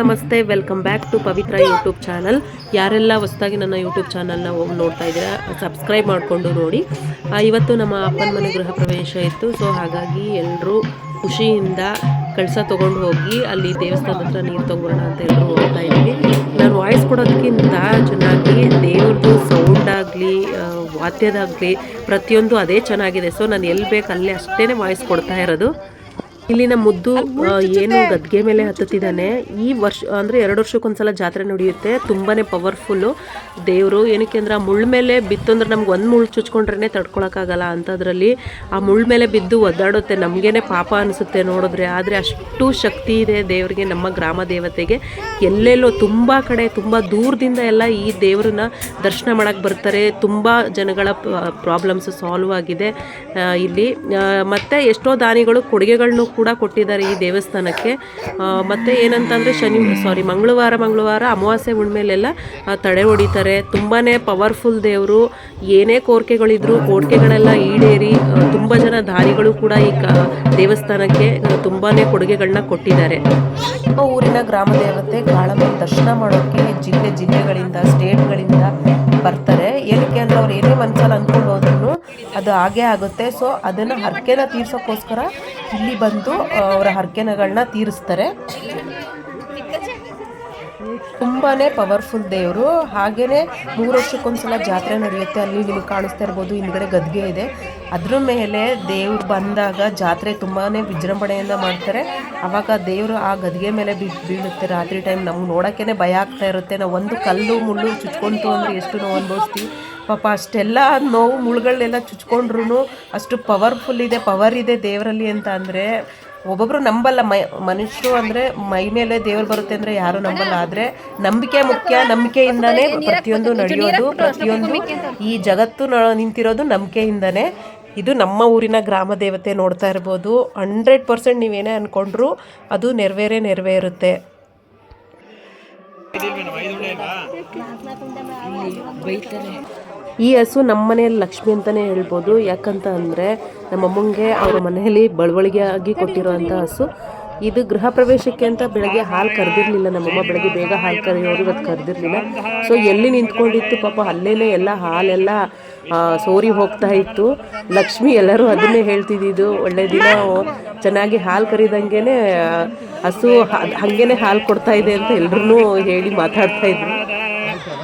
ನಮಸ್ತೆ welcome back to Pavitra YouTube channel ಯಾರೆಲ್ಲ ಹೊಸದಾಗಿ ನನ್ನ ಯೂಟ್ಯೂಬ್ ಚಾನಲ್ನ ಹೋಗಿ ನೋಡ್ತಾ ಇದ್ದೀರಾ ಸಬ್ಸ್ಕ್ರೈಬ್ ಮಾಡಿಕೊಂಡು ನೋಡಿ. ಇವತ್ತು ನಮ್ಮ ಅಪ್ಪನ ಮನೆ ಗೃಹ ಪ್ರವೇಶ ಇತ್ತು ಸೊ ಹಾಗಾಗಿ ಎಲ್ಲರೂ ಖುಷಿಯಿಂದ ಕಳಸ ತೊಗೊಂಡು ಹೋಗಿ ಅಲ್ಲಿ ದೇವಸ್ಥಾನ ಹತ್ರ ನೀರು ತೊಗೊಳ್ಳೋಣ ಅಂತ ಎಲ್ಲರೂ ಹೋಗ್ತಾ ಇದ್ವಿ. ನಾನು ವಾಯ್ಸ್ ಕೊಡೋದಕ್ಕಿಂತ ಚೆನ್ನಾಗಿ ದೇವ್ರದ್ದು ಸೌಂಡ್ ಆಗಲಿ ವಾದ್ಯದಾಗಲಿ ಪ್ರತಿಯೊಂದು ಅದೇ ಚೆನ್ನಾಗಿದೆ. ಸೊ ನಾನು ಎಲ್ಲಿ ಬೇಕು ಅಲ್ಲೇ ಅಷ್ಟೇ ವಾಯ್ಸ್ ಕೊಡ್ತಾ ಇರೋದು. ಇಲ್ಲಿನ ಮುದ್ದು ಏನು ಗದ್ಗೆ ಮೇಲೆ ಹತ್ತುತ್ತಿದ್ದಾನೆ. ಈ ವರ್ಷ ಅಂದರೆ ಎರಡು ವರ್ಷಕ್ಕೊಂದ್ಸಲ ಜಾತ್ರೆ ನಡೆಯುತ್ತೆ. ತುಂಬಾ ಪವರ್ಫುಲ್ಲು. ದೇವರು ಏನಕ್ಕೆ ಅಂದ್ರೆ ಆ ಮುಳ್ಳು ಮೇಲೆ ಬಿತ್ತು ಅಂದ್ರೆ ನಮ್ಗೆ ಒಂದು ಮುಳ್ಳು ಚುಚ್ಕೊಂಡ್ರೆ ತಡ್ಕೊಳಕ್ಕಾಗಲ್ಲ ಅಂಥದ್ರಲ್ಲಿ ಆ ಮುಳ್ಳು ಮೇಲೆ ಬಿದ್ದು ಒದ್ದಾಡುತ್ತೆ. ನಮಗೇನೆ ಪಾಪ ಅನಿಸುತ್ತೆ ನೋಡಿದ್ರೆ. ಆದರೆ ಅಷ್ಟು ಶಕ್ತಿ ಇದೆ ದೇವರಿಗೆ ನಮ್ಮ ಗ್ರಾಮ ದೇವತೆಗೆ. ಎಲ್ಲೆಲ್ಲೋ ತುಂಬ ಕಡೆ ತುಂಬ ದೂರದಿಂದ ಎಲ್ಲ ಈ ದೇವ್ರನ್ನ ದರ್ಶನ ಮಾಡಕ್ಕೆ ಬರ್ತಾರೆ. ತುಂಬ ಜನಗಳ ಪ್ರಾಬ್ಲಮ್ಸ್ ಸಾಲ್ವ್ ಆಗಿದೆ ಇಲ್ಲಿ. ಮತ್ತೆ ಎಷ್ಟೋ ದಾನಿಗಳು ಕೊಡುಗೆಗಳನ್ನು ಕೂಡ ಕೊಟ್ಟಿದ್ದಾರೆ ಈ ದೇವಸ್ಥಾನಕ್ಕೆ. ಮತ್ತು ಏನಂತಂದರೆ ಶನಿ ಸಾರಿ ಮಂಗಳವಾರ ಮಂಗಳವಾರ ಅಮಾವಾಸ್ಯೆ ಹುಣ್ಮೇಲೆಲ್ಲ ಆ, ತಡೆ ಹೊಡಿತಾರೆ. ತುಂಬಾ ಪವರ್ಫುಲ್ ದೇವರು. ಏನೇ ಕೋರಿಕೆಗಳಿದ್ರು ಕೋರಿಕೆಗಳೆಲ್ಲ ಈಡೇರಿ ತುಂಬ ಜನ ದಾರಿಗಳು ಕೂಡ ಈ ಕ ದೇವಸ್ಥಾನಕ್ಕೆ ತುಂಬಾ ಕೊಡುಗೆಗಳನ್ನ ಕೊಟ್ಟಿದ್ದಾರೆ. ಊರಿನ ಗ್ರಾಮ ದೇವತೆ ಗಾಳಮ್ಮನ ದರ್ಶನ ಮಾಡೋಕ್ಕೆ ಜಿಲ್ಲೆ ಜಿಲ್ಲೆಗಳಿಂದ ಸ್ಟೇಟ್ಗಳಿಂದ ಬರ್ತಾರೆ. ಏನಕ್ಕೆ ಅಂದರೆ ಅವ್ರು ಏನೇ ಮನಸ್ಸಲ್ಲಿ ಅಂದ್ಕೊಂಡು ಹೋದ್ರು ಅದು ಹಾಗೇ ಆಗುತ್ತೆ. ಸೊ ಅದನ್ನು ಹರಕೆನ ತೀರ್ಸೋಕ್ಕೋಸ್ಕರ ಇಲ್ಲಿ ಬಂದು ಅವರ ಹರಕೆನಗಳನ್ನ ತೀರಿಸ್ತಾರೆ. ತುಂಬಾ ಪವರ್ಫುಲ್ ದೇವರು. ಹಾಗೇನೆ ಮೂರು ವರ್ಷಕ್ಕೊಂದ್ಸಲ ಜಾತ್ರೆ ನಡೆಯುತ್ತೆ. ಅಲ್ಲಿ ನಿಮಗೆ ಕಾಣಿಸ್ತಾ ಇರ್ಬೋದು. ಹಿಂದ್ಗಡೆ ಗದ್ಗೆ ಇದೆ. ಅದ್ರ ಮೇಲೆ ದೇವ್ರು ಬಂದಾಗ ಜಾತ್ರೆ ತುಂಬಾ ವಿಜೃಂಭಣೆಯಿಂದ ಮಾಡ್ತಾರೆ. ಅವಾಗ ದೇವರು ಆ ಗದ್ಗೆ ಮೇಲೆ ಬಿ, ಬೀಳುತ್ತೆ. ರಾತ್ರಿ ಟೈಮ್ ನಮ್ಗೆ ನೋಡೋಕ್ಕೇ ಭಯ ಆಗ್ತಾ ಇರುತ್ತೆ. ನಾವು ಒಂದು ಕಲ್ಲು ಮುಳ್ಳು ಚುಚ್ಕೊಂತು ಅಂದರೆ ಎಷ್ಟು ನೋವು ಅನುಭವಿಸ್ತೀವಿ. ಪಾಪ ಅಷ್ಟೆಲ್ಲ ನೋವು ಮುಳುಗಳನ್ನೆಲ್ಲ ಚುಚ್ಕೊಂಡ್ರು ಅಷ್ಟು ಪವರ್ಫುಲ್ ಇದೆ ಪವರ್ ಇದೆ ದೇವರಲ್ಲಿ ಅಂತ ಅಂದರೆ ಒಬ್ಬೊಬ್ರು ನಂಬಲ್ಲ. ಮೈ, ಮನುಷ್ಯರು ಅಂದರೆ ಮೈ ಮೇಲೆ ದೇವರು ಬರುತ್ತೆ ಅಂದರೆ ಯಾರು ನಂಬಲ್ಲ. ಆದರೆ ನಂಬಿಕೆ ಮುಖ್ಯ. ನಂಬಿಕೆಯಿಂದನೇ ಪ್ರತಿಯೊಂದು ನಡೆಯೋದು, ಪ್ರತಿಯೊಂದು ಈ ಜಗತ್ತು ನಿಂತಿರೋದು ನಂಬಿಕೆಯಿಂದನೇ. ಇದು ನಮ್ಮ ಊರಿನ ಗ್ರಾಮ ದೇವತೆ ನೋಡ್ತಾ ಇರ್ಬೋದು. ಹಂಡ್ರೆಡ್ ಪರ್ಸೆಂಟ್ ನೀವೇನೇ ಅಂದ್ಕೊಂಡ್ರು ಅದು ನೆರವೇರೇ ನೆರವೇರುತ್ತೆ ಈ ಹಸು ನಮ್ಮ ಮನೆಯಲ್ಲಿ ಲಕ್ಷ್ಮಿ ಅಂತಲೇ ಹೇಳ್ಬೋದು. ಯಾಕಂತ ಅಂದರೆ ನಮ್ಮ ಅಮ್ಮಂಗೆ ಅವ್ರ ಮನೆಯಲ್ಲಿ ಆಗಿ ಕೊಟ್ಟಿರುವಂಥ ಹಸು. ಇದು ಗೃಹ ಪ್ರವೇಶಕ್ಕೆ ಅಂತ ಬೆಳಗ್ಗೆ ಹಾಲು ಕರೆದಿರಲಿಲ್ಲ. ನಮ್ಮಮ್ಮ ಬೆಳಗ್ಗೆ ಬೇಗ ಹಾಲು ಕರೆಯೋರು ಇವತ್ತು ಕರೆದಿರಲಿಲ್ಲ. ಸೊ ಎಲ್ಲಿ ನಿಂತ್ಕೊಂಡಿತ್ತು ಪಾಪ ಅಲ್ಲೇ ಎಲ್ಲ ಹಾಲೆಲ್ಲ ಸೋರಿ ಹೋಗ್ತಾ ಇತ್ತು. ಲಕ್ಷ್ಮಿ ಎಲ್ಲರೂ ಅದನ್ನೇ ಹೇಳ್ತಿದ್ದಿದ್ದು. ಒಳ್ಳೆ ದಿನ ಚೆನ್ನಾಗಿ ಹಾಲು ಕರೀದಂಗೆ ಹಸು ಹ- ಹಂಗೇನೆ ಹಾಲು ಕೊಡ್ತಾ ಇದೆ ಅಂತ ಎಲ್ಲರೂ ಹೇಳಿ ಮಾತಾಡ್ತಾ ಇದ್ರು.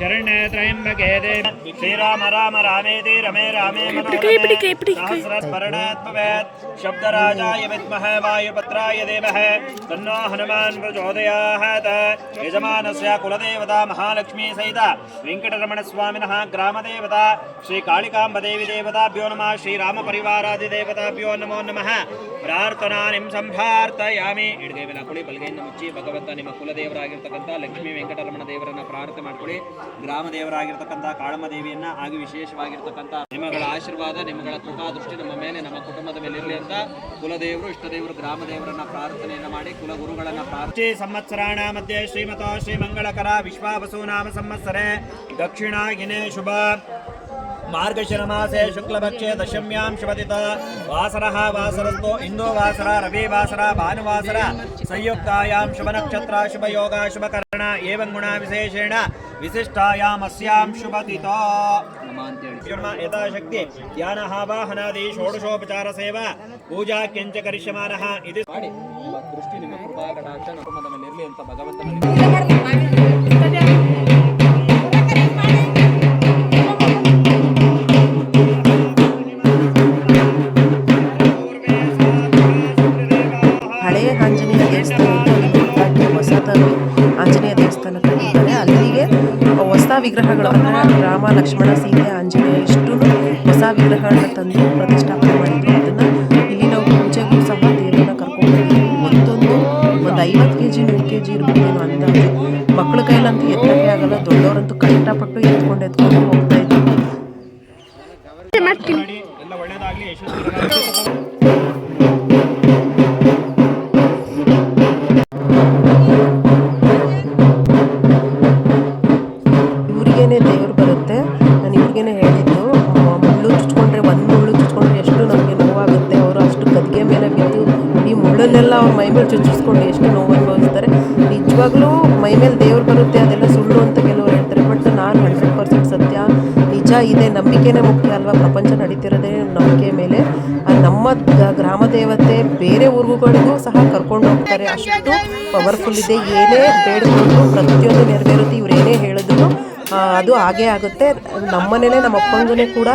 ಶರಣ್ಯ ತ್ರಯಂಬಕೆ ದೇವಿ. ಶ್ರೀರಾಮ ರಾಮ ರಾಮೇತಿ ರಮೇ ರಾಮೇ ಸಹಸ್ರಸ್ಮರಣಾತ್ ಭವೇತ್ ಶಬ್ದರಾಜಾಯ ವಿದ್ಮಹೇ ವಾಯುಪತ್ರಾಯ ಧೀಮಹಿ ತನ್ನೋ ಹನುಮಾನ್ ಪ್ರಚೋದಯಾತ್ ಯಜಮಾನಸ್ಯ ಕುಲದೇವತಾ ಮಹಾಲಕ್ಷ್ಮೀ ಸಹಿತ. ವೆಂಕಟರಮಣ ಸ್ವಾಮಿನಃ ಗ್ರಾಮದೇವತಾ. ಶ್ರೀ ಕಾಳಿಕಾಂಬ ದೇವಿ ದೇವತಾಭ್ಯೋ ನಮಃ. ಶ್ರೀರಾಮ ಪರಿವಾರಾದಿ ದೇವತಾಭ್ಯೋ ನಮೋ ನಮಃ. ಪ್ರಾರ್ಥನಾ ಸಂಭಾರ್ತಯಾಮಿ. ಎಡಗೈವಿನ ಕುಳಿ ಬಲಗೈಯಿಂದ ಮುಚ್ಚಿ ಭಗವಂತ ನಿಮ್ಮ ಕುಲದೇವರಾಗಿರ್ತಕ್ಕಂಥ ಲಕ್ಷ್ಮೀ ವೆಂಕಟರಮಣ ದೇವರನ್ನ ಪ್ರಾರ್ಥನೆ ಮಾಡ್ಕೊಳ್ಳಿ. ಗ್ರಾಮ ದೇವರಾಗಿರ್ತಕ್ಕಂಥ ದೇವಿಯನ್ನ ಹಾಗೂ ವಿಶೇಷವಾಗಿರ್ತಕ್ಕಂಥ ನಿಮ್ಮಗಳ ಆಶೀರ್ವಾದ, ನಿಮ್ಮಗಳ ಕೃಪಾ ದೃಷ್ಟಿ ನಮ್ಮ ಮೇಲೆ, ನಮ್ಮ ಕುಟುಂಬದ ಮೇಲೆ ಇರಲಿ ಅಂತ ಕುಲದೇವರು, ಇಷ್ಟದೇವರು ಗ್ರಾಮ ದೇವರನ್ನ ಪ್ರಾರ್ಥನೆಯನ್ನ ಮಾಡಿ, ಕುಲಗುರುಗಳನ್ನ ಪ್ರಾರ್ಥಿ ಸಂವತ್ಸರಾಣ ಮಧ್ಯೆ ಶ್ರೀಮತೋ ಶ್ರೀ ಮಂಗಳಕರ ವಿಶ್ವಾವಸು ನಾಮ ಸಂವತ್ಸರೆ. ದಕ್ಷಿಣಾಗಿನೇ ಶುಭ. ಮಾರ್ಗಶಿರಮಾಸೆ ಶುಕ್ಲಪಕ್ಷೆ ದಶಮ್ಯಾಂ ಶುಭದಿತ. ವಾಸರಃ ವಾಸರಸ್ತು, ಇಂದೋ ವಾಸರ, ರವಿ ವಾಸರ ಭಾನುವಾಸರ ಸಂಯುಕ್ತಾಯಾಂ ಶುಭ ನಕ್ಷತ್ರ ಶುಭ ಯೋಗ ಶುಭ ಕರ್ಣ ಏವಂ ಗುಣ ವಿಶೇಷೇಣ ವಿಶಿಷ್ಟಾಯಾಮ್ ಅಸ್ಯಾಂ ಶುಭದಿತ ಯಥಾಶಕ್ತಿ ಧ್ಯಾನ ವಾಹನಾದಿ ಷೋಡಶೋಪಚಾರ ಸೇವಾ ಪೂಜಾ ಕೆಂಚ ಕರಿಷ್ಯಮಾನಃ ಇದು ಮಾಡಿ. ದೃಷ್ಟಿ ನಿಮ್ಮ ಕೃಪಾ ಕಟಾಕ್ಷ ನಮ್ಮ ಮೇಲೆ ಇರಲಿ ಅಂತ ಭಗವಂತನ ವಿಗ್ರಹಗಳು ಅಂದರೆ ರಾಮ ಲಕ್ಷ್ಮಣ ಸೀತೆ ಆಂಜನೇಯ ಇಷ್ಟು ಹೊಸ ವಿಗ್ರಹಗಳನ್ನ ತಂದು ಪ್ರತಿಷ್ಠಾಪನೆ ಮಾಡಿದ್ರು. ಅದನ್ನು ಇಲ್ಲಿ ನಾವು ಪೂಜೆಗೂ ಸಹ ದೇವರನ್ನ ಕರ್ಕೊಂಡು ಒಂದೊಂದು ಒಂದು ಐವತ್ತು ಕೆ ಜಿ ನೂರು ಕೆ ಜಿ ಇರ್ಬೋದೇನೋ ಅಂತ ಮಕ್ಕಳ ಕೈಲಂತೂ ಎತ್ತಕ್ಕೆ ಆಗಲ್ಲ. ದೊಡ್ಡವರಂತೂ ಕಷ್ಟಪಟ್ಟು ಎತ್ಕೊಂಡು ಎತ್ಕೊಂಡು ಹೋಗ್ತಾ ಇದ್ರು. ಮೇಲೆ ನಮ್ಮ ಗ್ರಾಮ ದೇವತೆ ಬೇರೆ ಊರುಗಳಿಗೂ ಸಹ ಕರ್ಕೊಂಡು ಹೋಗ್ತಾರೆ ಅಷ್ಟು ಪವರ್ಫುಲ್ ಇದೆ. ಏನೇ ಬೇಡಿಕೊಂಡು ಪ್ರತಿಯೊಂದು ನೆರವೇರುತ್ತೆ. ಇವ್ರು ಏನೇ ಹೇಳಿದ್ರು ಅದು ಹಾಗೇ ಆಗುತ್ತೆ. ನಮ್ಮನೇಲೆ ನಮ್ಮ ಅಪ್ಪಂಗೂ ಕೂಡ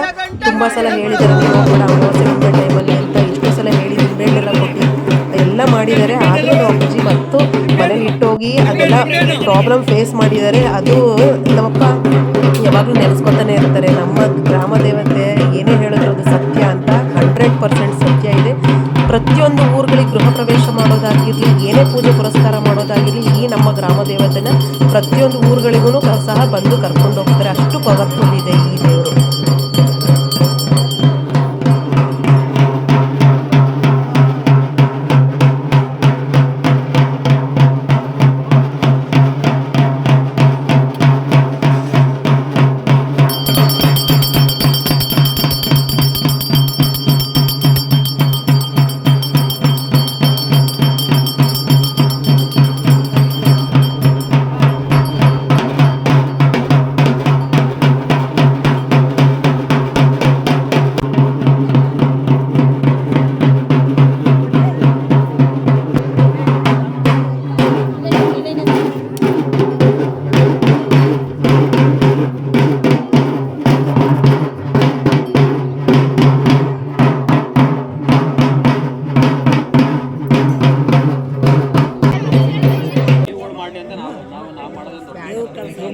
ತುಂಬ ಸಲ ಹೇಳಿದ್ದಾರೆ. ನೀವು ಕೂಡ ಅಮಾವಾಸ್ಯೆ ಟೈಮಲ್ಲಿ ಅಂತ ಇಷ್ಟು ಸಲ ಹೇಳಿ ನಿಂಬೆಹಣ್ಣೆಲ್ಲ ಕೊಟ್ಟು ಎಲ್ಲ ಮಾಡಿದ್ದಾರೆ. ಆದರೂ ನಮ್ಮ ಮತ್ತು ಮನೇಲಿ ಇಟ್ಟೋಗಿ ಅದೆಲ್ಲ ಪ್ರಾಬ್ಲಮ್ ಫೇಸ್ ಮಾಡಿದ್ದಾರೆ. ಅದು ನಮ್ಮಪ್ಪ ಯಾವಾಗಲೂ ನೆನೆಸ್ಕೊತಾನೆ ಇರ್ತಾರೆ. ನಮ್ಮ ಗ್ರಾಮ ದೇವತೆ ಹಂಡ್ರೆಡ್ ಪರ್ಸೆಂಟ್ ಸತ್ಯ ಇದೆ. ಪ್ರತಿಯೊಂದು ಊರುಗಳಿಗೆ ಗೃಹ ಪ್ರವೇಶ ಮಾಡೋದಾಗಿರಲಿ, ಏನೇ ಪೂಜೆ ಪುರಸ್ಕಾರ ಮಾಡೋದಾಗಿರಲಿ, ಈ ನಮ್ಮ ಗ್ರಾಮ ದೇವತೆನ ಪ್ರತಿಯೊಂದು ಊರುಗಳಿಗೂ ಸಹ ಬಂದು ಕರ್ಕೊಂಡು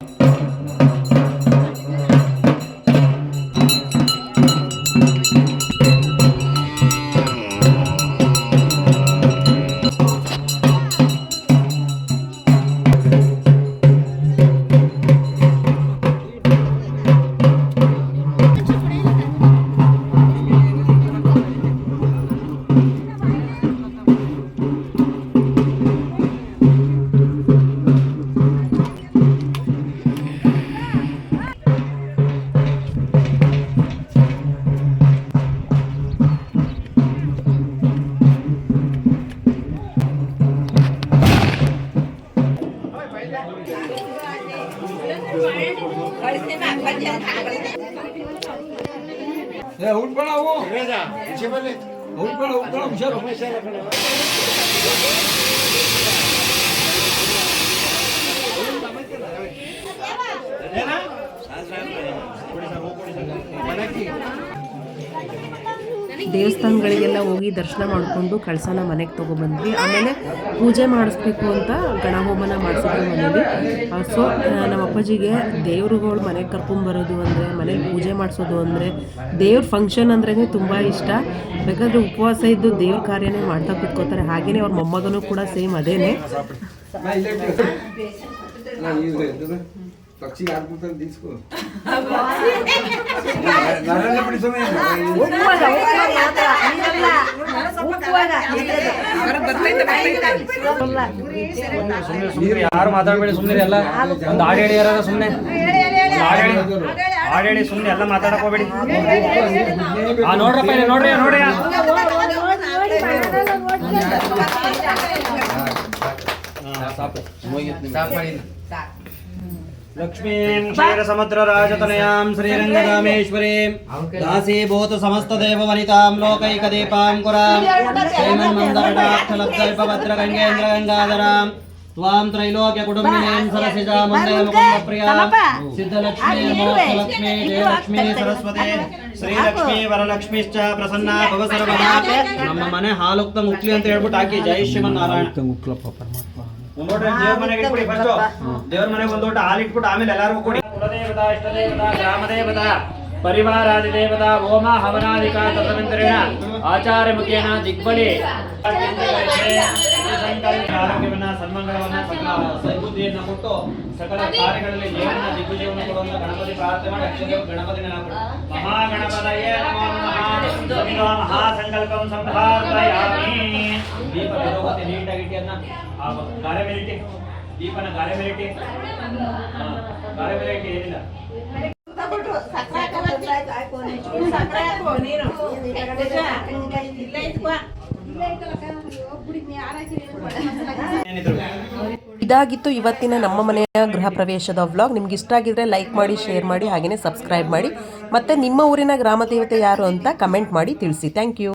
ಉಳ್ಕೊಳ್ಳವು છે ભલે હું પણ હું પણ ದೇವಸ್ಥಾನಗಳಿಗೆಲ್ಲ ಹೋಗಿ ದರ್ಶನ ಮಾಡಿಕೊಂಡು ಕಳಸನ ಮನೆಗೆ ತೊಗೊಬಂದ್ವಿ. ಆಮೇಲೆ ಪೂಜೆ ಮಾಡಿಸ್ಬೇಕು ಅಂತ ಗಣಹೋಮನ ಮಾಡಿಸಿದ್ರು ಮನೇಲಿ. ಸೊ ನಮ್ಮ ಅಪ್ಪಾಜಿಗೆ ದೇವ್ರುಗಳು ಮನೆಗೆ ಕರ್ಕೊಂಬರೋದು ಅಂದರೆ ಮನೇಲಿ ಪೂಜೆ ಮಾಡಿಸೋದು ಅಂದರೆ, ದೇವ್ರ ಫಂಕ್ಷನ್ ಅಂದ್ರೇ ತುಂಬ ಇಷ್ಟ. ಬೇಕಾದರೆ ಉಪವಾಸ ಇದ್ದು ದೇವ್ರ ಕಾರ್ಯನೇ ಮಾಡ್ತಾ ಕೂತ್ಕೋತಾರೆ. ಹಾಗೆಯೇ ಅವ್ರ ಮೊಮ್ಮಗನೂ ಕೂಡ ಸೇಮ್ ಅದೇನೆ. పక్షి ఆడుకుంటాను తీసుకో నరేంద్ర పడి సమయం ಸುಮ್ಮನೆ ಸುಮ್ಮನೆ ಯಾರು ಮಾತಾಡಬೇಡಿ ಸುಮ್ಮನೆ ಎಲ್ಲ ಒಂದು ಹಾಡು ಹೇಳಿ ಯಾರು ಸುಮ್ಮನೆ ಹಾಡು ಹೇಳಿ ಹಾಡು ಹೇಳಿ ಸುಮ್ಮನೆ ಎಲ್ಲ ಮಾತಾಡಕ್ ಹೋಗ್ಬೇಡಿ ಆ ನೋಡ್ರಪ್ಪ ಇಲ್ಲಿ ನೋಡ್ರಿ లక్ష్మీం క్షీరసముద్రరాజతనయాం శ్రీరంగరామేశ్వరీం దాసీభూత సమస్తదేవవనితాం లోకైకదీపాం కురాం శ్రీమన్మందరడాక్షలబ్దల్పభద్రగంగేంద్ర గంగాధరాం त्वां त्रैलोक्यकुटुम्बिनीं सरसिजामुन्दयमुकुन्दप्रियां सिद्धलक्ष्मी मोक्षलक्ष्मी जयलक्ष्मी सरस्वती ಶ್ರೀಲಕ್ಷ್ಮೀ ವರಲಕ್ಷ್ಮಿಶ್ಚ ಪ್ರಸನ್ನ ಭವ ಸರ್ವನಾ ನಮ್ಮ ಮನೆ ಹಾಲುಕ್ತ ಮುಕ್ಲಿ ಅಂತ ಹೇಳ್ಬಿಟ್ಟು ಹಾಕಿ ಜೈ ಶ್ರೀಮನ್ನಾರಾಯಣ ಮುಕ್ಲಪ್ಪ ಪರಮಾತ್ಮ ಒಂದೋಟ ದೇವ್ರ ಮನೆಗೆ ಇಟ್ಬಿಡಿ ಫಸ್ಟ್ ದೇವ್ರ ಮನೆಗೆ ಒಂದೋಟ ಹಾಲು ಇಟ್ಬಿಟ್ಟು ಆಮೇಲೆ ಎಲ್ಲಾರು ಕೊಡಿ. ಕುಲದೇವತಾ ಇಷ್ಟದೇವತಾ ಗ್ರಾಮದೇವತಾ. ಪರಿವಾರಾದಿ ದೇವತಾ ಹೋಮ ಹವನಾದಿಕ ತದನಂತರೇಣ ಆಚಾರ್ಯ ಮುಖೇನ ದಿಗ್ಬಲಿ. ಆರೋಗ್ಯವನ್ನ ಸನ್ಮಂಗಳವನ್ನ ಸಕಲ ಸದ್ಬುದ್ಧಿಯನ್ನ ಕೊಟ್ಟು ಸಕಲ ಕಾರ್ಯಗಳಲ್ಲಿ ಜೀವನ ದಿಗ್ವಿಜಯವನ್ನು ಕೊಡುವಂತ ಗಣಪತಿ ಪ್ರಾರ್ಥನೆ ಮಾಡಿ ಅಕ್ಷರ ಗಣಪತಿ ನೆನಪು ಮಹಾ ನಮೋ ಮಹಾಸಂಕಲ್ಪಂ ಸಂಧಾರಯಾಮಿ ದೀಪ ವಿರೋಹತೆ ನೀಟಾಗಿ ಇಟ್ಟಿ ಅದನ್ನ ಆ ಗಾರೆ ದೀಪನ ಇಟ್ಟಿ. ದೀಪನ ಗಾರೆ ಮೇಲೆ ಇದಾಗಿತ್ತು ಇವತ್ತಿನ ನಮ್ಮ ಮನೆಯ ಗೃಹ ಪ್ರವೇಶದ ವ್ಲಾಗ್ ನಿಮ್ಗೆ ಇಷ್ಟ ಆಗಿದ್ರೆ ಲೈಕ್ ಮಾಡಿ ಶೇರ್ ಮಾಡಿ ಹಾಗೆಯೇ ಸಬ್ಸ್ಕ್ರೈಬ್ ಮಾಡಿ. ಮತ್ತೆ ನಿಮ್ಮ ಊರಿನ ಗ್ರಾಮ ದೇವತೆ ಯಾರು ಅಂತ ಕಮೆಂಟ್ ಮಾಡಿ ತಿಳಿಸಿ. Thank you